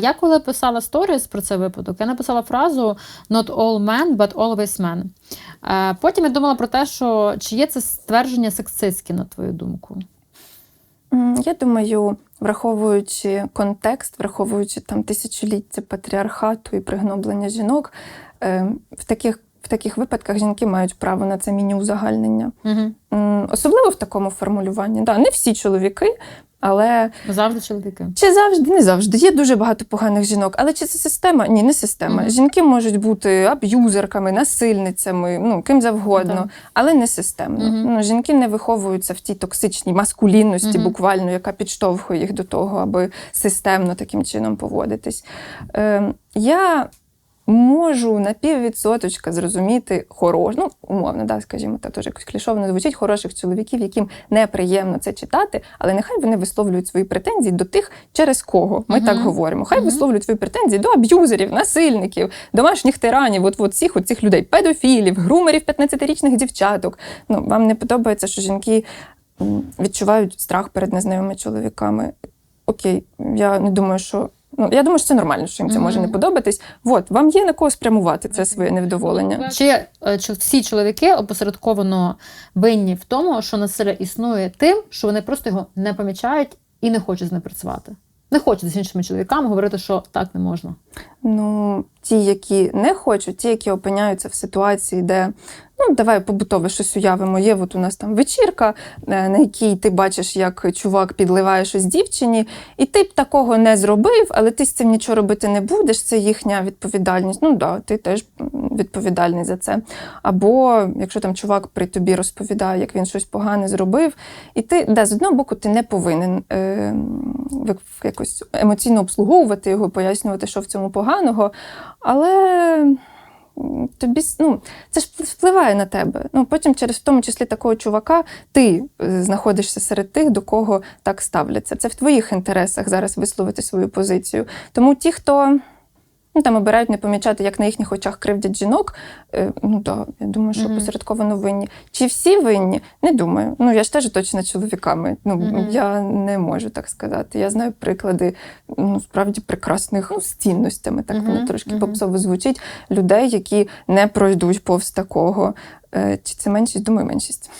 Я коли писала сторіс про цей випадок, я написала фразу not all men, but always men. Е, Потім я думала про те, що чи є це ствердження сексистське, на твою думку? Я думаю, враховуючи контекст, враховуючи там тисячоліття патріархату і пригноблення жінок, е, в таких, в таких випадках жінки мають право на це міні-узагальнення. Угу. Особливо в такому формулюванні. Да, не всі чоловіки, але Завжди чоловіки. чи завжди, не завжди. Є дуже багато поганих жінок. Але чи це система? Ні, не система. Мгм. Жінки можуть бути аб'юзерками, насильницями, ну ким завгодно, Так. але не системно. Мгм. Ну, жінки не виховуються в тій токсичній маскулінності, Мгм. буквально, яка підштовхує їх до того, аби системно таким чином поводитись. Е, я можу на піввідсоточка зрозуміти хорош, ну, умовно, да, скажімо, так теж якось клішовно звучить хороших чоловіків, яким неприємно це читати, але нехай вони висловлюють свої претензії до тих, через кого ми Мгм. так говоримо. Хай Мгм. висловлюють свої претензії до аб'юзерів, насильників, домашніх тиранів, от, от цих, от цих людей, педофілів, грумерів 15-річних дівчаток. Ну, вам не подобається, що жінки відчувають страх перед незнайомими чоловіками. Окей, я не думаю, що. Ну, я думаю, що це нормально, що їм це може не подобатись. От, вам є на кого спрямувати це своє невдоволення. Чи е, чи всі чоловіки опосередковано винні в тому, що насилля існує тим, що вони просто його не помічають і не хочуть з ним працювати? Не хочуть з іншими чоловіками говорити, що так не можна. Ну, ті, які не хочуть, ті, які опиняються в ситуації, де ну давай побутове щось уявимо. Є от у нас там вечірка, е, на якій ти бачиш, як чувак підливає щось дівчині, і ти б такого не зробив, але ти з цим нічого робити не будеш. Це їхня відповідальність. Ну да, ти теж відповідальний за це. Або якщо там чувак при тобі розповідає, як він щось погане зробив, і ти да, з одного боку ти не повинен е, якось емоційно обслуговувати його, пояснювати, що в цьому поганого. Але тобі ну, це ж впливає на тебе. Ну, потім, через в тому числі такого чувака, ти е, знаходишся серед тих, до кого так ставляться. Це в твоїх інтересах зараз висловити свою позицію. Тому ті, хто. Ну, там обирають не помічати, як на їхніх очах кривдять жінок. Е, ну так, я думаю, що Мгм. посередковано винні. Чи всі винні? Не думаю. Ну я ж теж точно чоловіками. Ну Мгм. я не можу так сказати. Я знаю приклади ну справді прекрасних ну, з цінностями. Так воно Мгм, трошки мгм. попсово звучить. Людей, які не пройдуть повз такого. Е, чи це меншість? Думаю, меншість.